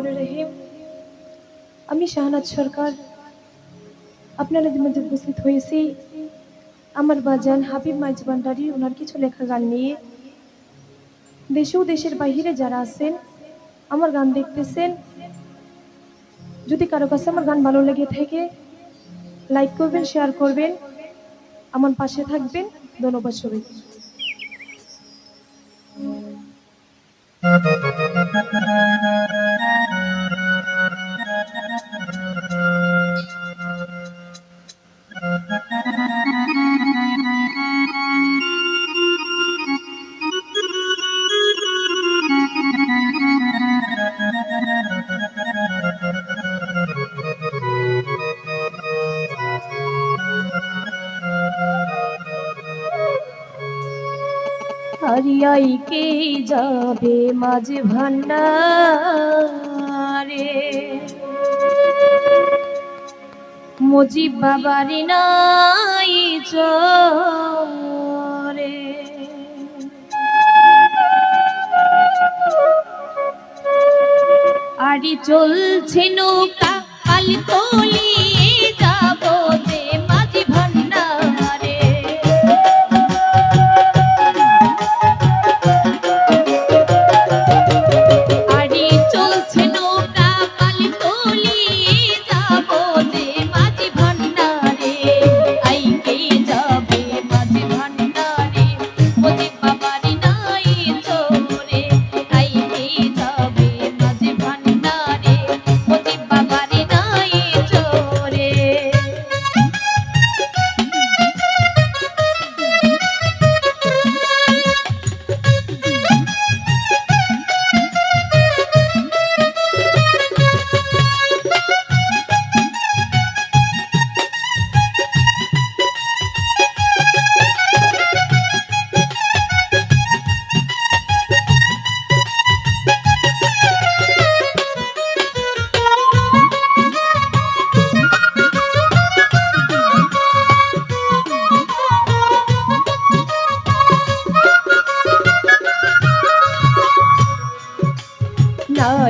রহমান রহিম আমি শাহনাজ সরকার আপনাদের মধ্যে উপস্থিত হয়েছি। আমার বাজান হাবিব মাইজ ভান্ডারি, ওনার কিছু লেখা গান নিয়ে। দেশে ও দেশের বাহিরে যারা আছেন, আমার গান দেখতেছেন। যদি কারও কাছে আমার গান ভালো লেগে থাকে লাইক করবেন শেয়ার করবেন। আমার পাশে থাকবেন। ধন্যবাদ সবাইকে। হারিয়াই কে যাবে মাঝে ভান্ডারে? মজিব বাবারি নাই চরে। আরি চলছে নৌকা কালি তলিয়ে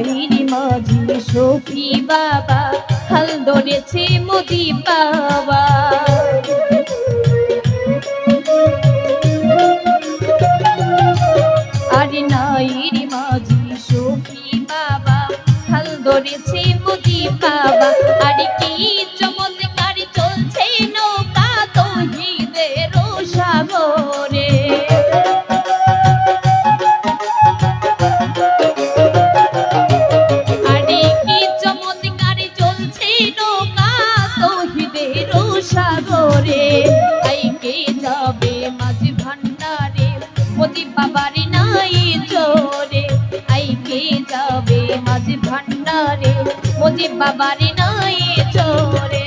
নাইরি মাঝি সখী বাবা, হাল ধরেছে মোদি বাবা। আরে নাইরি মাঝি সখী বাবা, হাল ধরেছে মোদি বাবা। মাঝি ভান্ডারে মোদি বাবারি নাই জোরে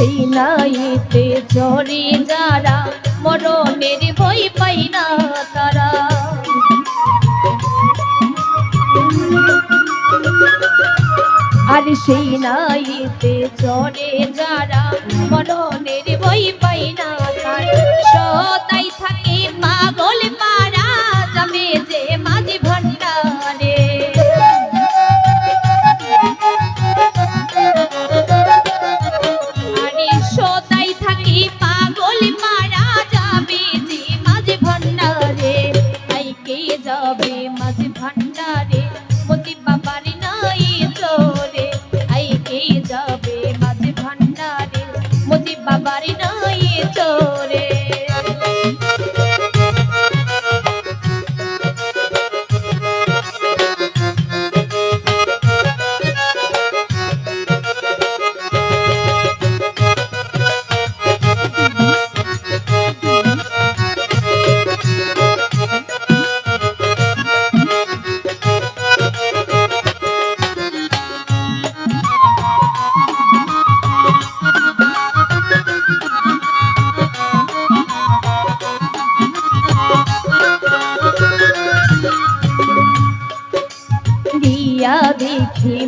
সেই নাইতে চরে যারা, মরণের ভয় পাই না তারা। আর সেই নাইতে চরে যারা, মরণের ভয় পাই না তারা।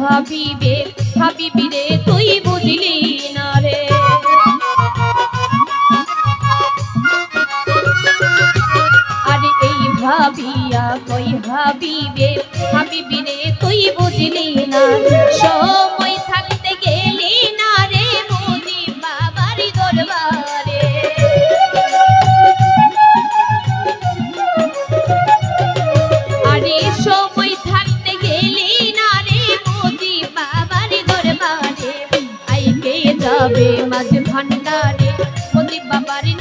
হাবিবে হাবিবি রে, তুই বুঝলি না রে। আরে এই ভাবিয়া কই হাবিবে হাবিবি রে, তুই বুঝলি না সময় আইকে যাবে মাঝ ভান্ডারে মোদি বাবার নাই তোরে